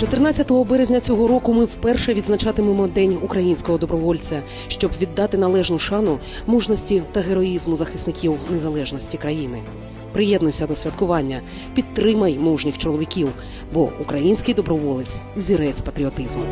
14 березня цього року ми вперше відзначатимемо День українського добровольця, щоб віддати належну шану мужності та героїзму захисників незалежності країни. Приєднуйся до святкування, підтримай мужніх чоловіків, бо український доброволець взірець патріотизму.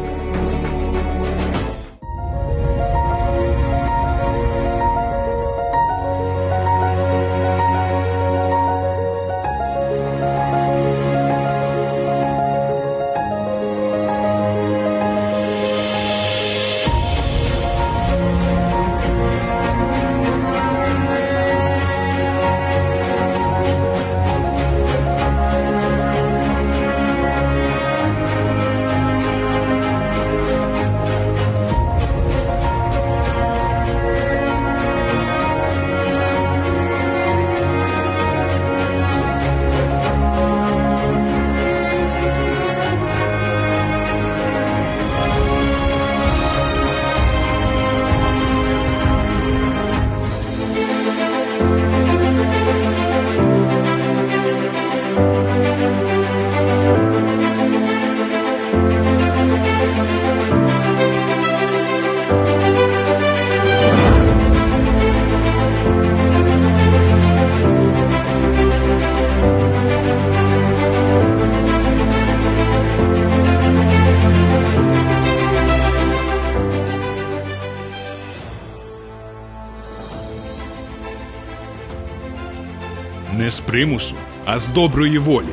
Не з примусу, а з доброї волі.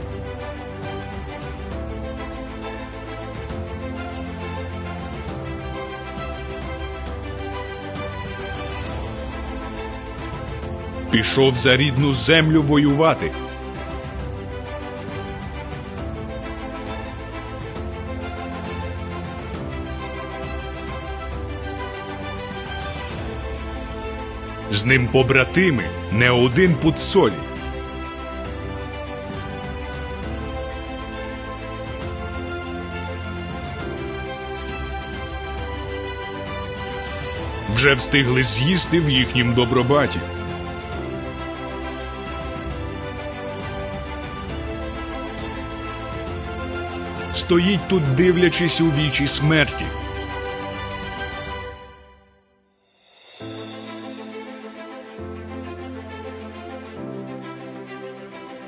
Пішов за рідну землю воювати. З ним побратими не один пуд Вже встигли з'їсти в їхнім добробаті. Стоїть тут, дивлячись у вічі смерті.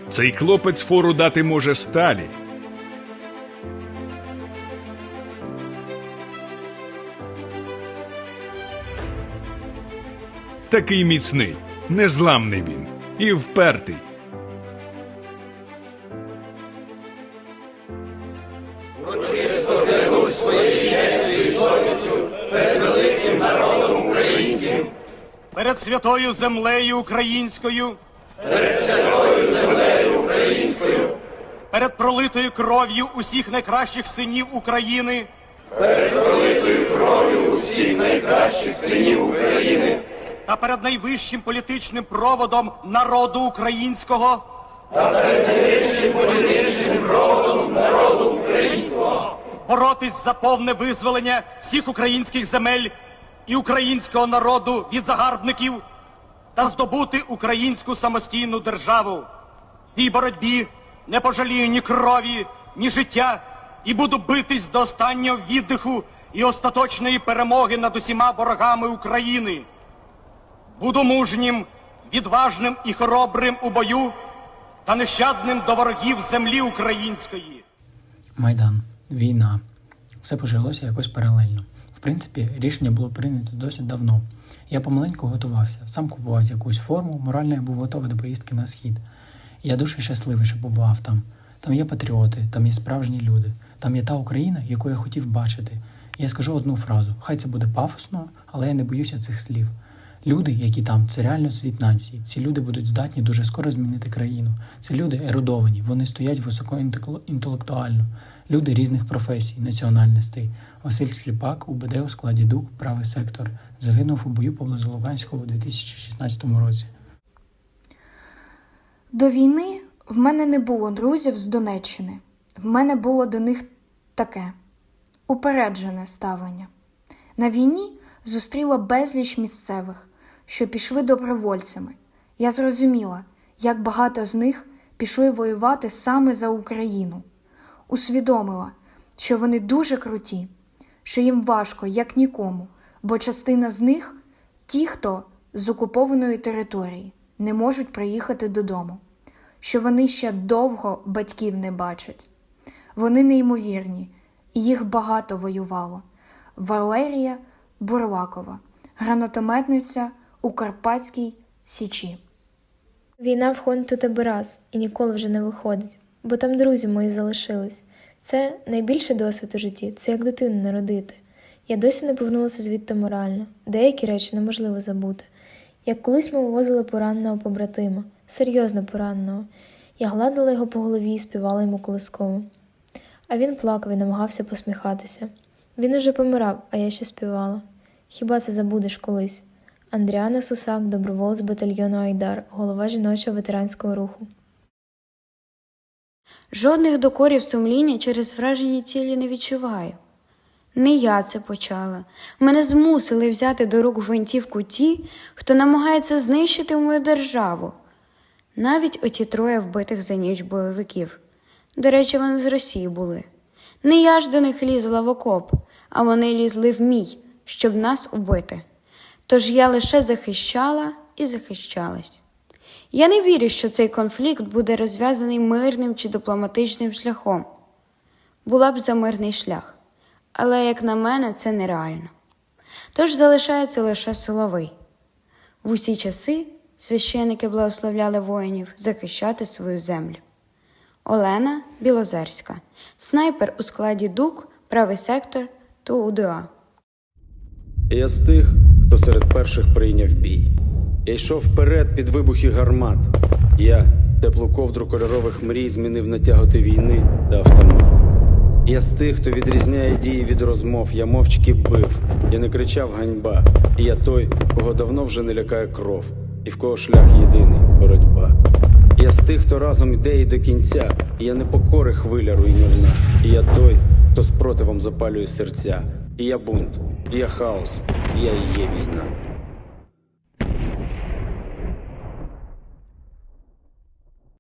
Цей хлопець фору дати може сталі. Такий міцний, незламний він і впертий. перед святою землею українською, перед святою землею українською, перед пролитою кров'ю усіх найкращих синів України, перед пролитою кров'ю усіх найкращих синів України та перед найвищим політичним проводом народу українського та перед найвищим політичним проводом народу українського боротись за повне визволення всіх українських земель і українського народу від загарбників та здобути українську самостійну державу. В тій боротьбі не пожалію ні крові, ні життя і буду битись до останнього віддиху і остаточної перемоги над усіма ворогами України. Буду мужнім, відважним і хоробрим у бою та нещадним до ворогів землі української. Майдан, війна. Все почалося якось паралельно. В принципі, рішення було прийнято досить давно. Я помаленьку готувався, сам купував якусь форму, морально я був готовий до поїздки на схід. Я дуже щасливий, що побував там. Там є патріоти, там є справжні люди, там є та Україна, яку я хотів бачити. Я скажу одну фразу: хай це буде пафосно, але я не боюся цих слів. Люди, які там, це реально світ нації. Ці люди будуть здатні дуже скоро змінити країну. Це люди ерудовані, вони стоять високоінтелектуально. Люди різних професій, національностей. Василь Сліпак, УБД у складі ДУК, правий сектор, загинув у бою поблизу Луганського у 2016 році. До війни в мене не було друзів з Донеччини. В мене було до них таке упереджене ставлення. На війні зустріла безліч місцевих, що пішли добровольцями. Я зрозуміла, як багато з них пішли воювати саме за Україну. Усвідомила, що вони дуже круті, що їм важко, як нікому, бо частина з них ті, хто з окупованої території, не можуть приїхати додому, що вони ще довго батьків не бачать. Вони неймовірні, і їх багато воювало. Валерія Бурлакова, гранатометниця у Карпатській Січі. Війна входить у тебе раз і ніколи вже не виходить, бо там друзі мої залишились. Це найбільший досвід у житті, це як дитину народити. Я досі не повернулася звідти морально, деякі речі неможливо забути. Як колись ми вивозили пораненого побратима, серйозно пораненого. Я гладила його по голові і співала йому колискову. А він плакав і намагався посміхатися. Він уже помирав, а я ще співала. Хіба це забудеш колись? Андріана Сусак, доброволець батальйону Айдар, голова жіночого ветеранського руху. Жодних докорів сумління через вражені цілі не відчуваю. Не я це почала. Мене змусили взяти до рук гвинтівку ті, хто намагається знищити мою державу. Навіть оті троє вбитих за ніч бойовиків. До речі, вони з Росії були. Не я ж до них лізла в окоп, а вони лізли в мій, щоб нас убити. Тож я лише захищала і захищалась. Я не вірю, що цей конфлікт буде розв'язаний мирним чи дипломатичним шляхом. Була б за мирний шлях, але, як на мене, це нереально. Тож залишається лише силовий. В усі часи священики благословляли воїнів захищати свою землю. Олена Білозерська, снайпер у складі ДУК, правий сектор та УДА. Я з тих, хто серед перших прийняв бій. Я йшов вперед під вибухи гармат. Я теплу ковдру кольорових мрій змінив на тяготи війни та автомат. Я з тих, хто відрізняє дії від розмов, я мовчки бив, я не кричав ганьба. І я той, кого давно вже не лякає кров, і в кого шлях єдиний боротьба. Я з тих, хто разом йде і до кінця, і я не покори хвиля руйнівна. І я той, хто спротивом запалює серця. І я бунт, і я хаос, і я і є війна.